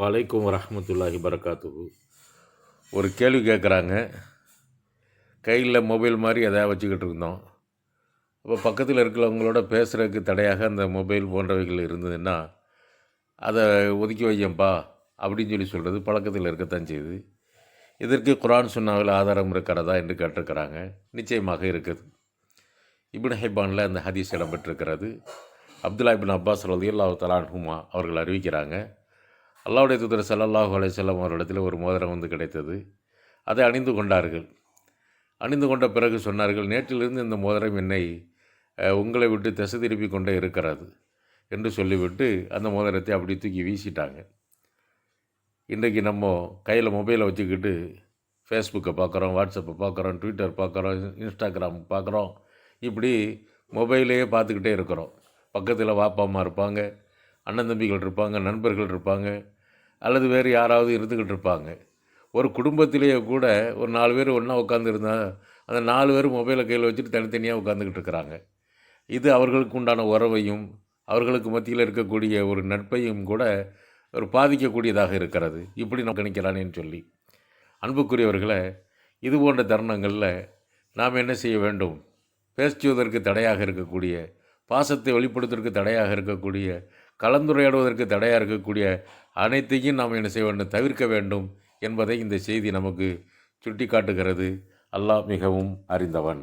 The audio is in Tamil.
வலைக்கும் வரமத்துல்லாஹி வரகாத்துஹு ஒரு கேள்வி கேட்குறாங்க கையில் மொபைல் மாதிரி எதாவது வச்சுக்கிட்டு இருந்தோம். அப்போ பக்கத்தில் இருக்கிறவங்களோட பேசுகிறதுக்கு தடையாக அந்த மொபைல் போன்றவைகள் இருந்ததுன்னா அதை ஒதுக்கி வையம்பா அப்படின்னு சொல்லி சொல்கிறது பழக்கத்தில் இருக்கத்தான் செய்யுது. இதற்கு குரான் சுன்னாவில் ஆதாரம் இருக்கிறதா என்று கேட்டிருக்கிறாங்க. நிச்சயமாக இருக்குது. இபின் ஹைபானில் அந்த ஹதீஸ் இடம்பெற்றிருக்கிறது. அப்துல்லா இபின் அப்பாஸ் ரலியல்லாஹு தலான்ஹுமா அவர்கள் அறிவிக்கிறாங்க. அல்லாவுடைய தூதர் ஸல்லல்லாஹு அலைஹி வஸல்லம் அவர்களிடத்தில் ஒரு மோதிரம் வந்து கிடைத்தது. அதை அணிந்து கொண்டார்கள். அணிந்து கொண்ட பிறகு சொன்னார்கள் நேற்றிலிருந்து இந்த மோதிரம் என்னை உங்களை விட்டு திசை திருப்பி கொண்டே இருக்கிறது என்று சொல்லிவிட்டு அந்த மோதிரத்தை அப்படி தூக்கி வீசிட்டாங்க. இன்றைக்கு நம்ம கையில் மொபைலை வச்சுக்கிட்டு ஃபேஸ்புக்கை பார்க்குறோம் வாட்ஸ்அப்பை பார்க்குறோம் ட்விட்டர் பார்க்குறோம் இன்ஸ்டாகிராம் பார்க்குறோம். இப்படி மொபைலையே பார்த்துக்கிட்டே இருக்கிறோம். பக்கத்தில் வாப்பா அம்மா இருப்பாங்க அண்ணன் தம்பிகள் இருப்பாங்க நண்பர்கள் இருப்பாங்க. அல்லது வேறு யாராவது இருந்துக்கிட்டு இருப்பாங்க. ஒரு குடும்பத்திலேயே கூட ஒரு நாலு பேர் ஒன்றா உட்காந்துருந்தா அந்த நாலு பேர் மொபைலை கையில் வச்சுட்டு தனித்தனியாக உட்காந்துக்கிட்டு இருக்கிறாங்க. இது அவர்களுக்கு உண்டான உறவையும் அவர்களுக்கு மத்தியில் இருக்கக்கூடிய ஒரு நட்பையும் கூட ஒரு பாதிக்கக்கூடியதாக இருக்கிறது. இப்படி நான் கணிக்கிறானேன்னு சொல்லி. அன்புக்குரியவர்களை இது போன்ற தருணங்களில் நாம் என்ன செய்ய வேண்டும்? பேசுவதற்கு தடையாக இருக்கக்கூடிய பாசத்தை வெளிப்படுத்துவதற்கு தடையாக இருக்கக்கூடிய கலந்துரையாடுவதற்கு தடையாக இருக்கக்கூடிய அனைத்தையும் நாம் என்ன செய்ய வேண்டும் தவிர்க்க வேண்டும் என்பதை இந்த செய்தி நமக்கு சுட்டி காட்டுகிறது அல்லாஹ் மிகவும் அறிந்தவன்.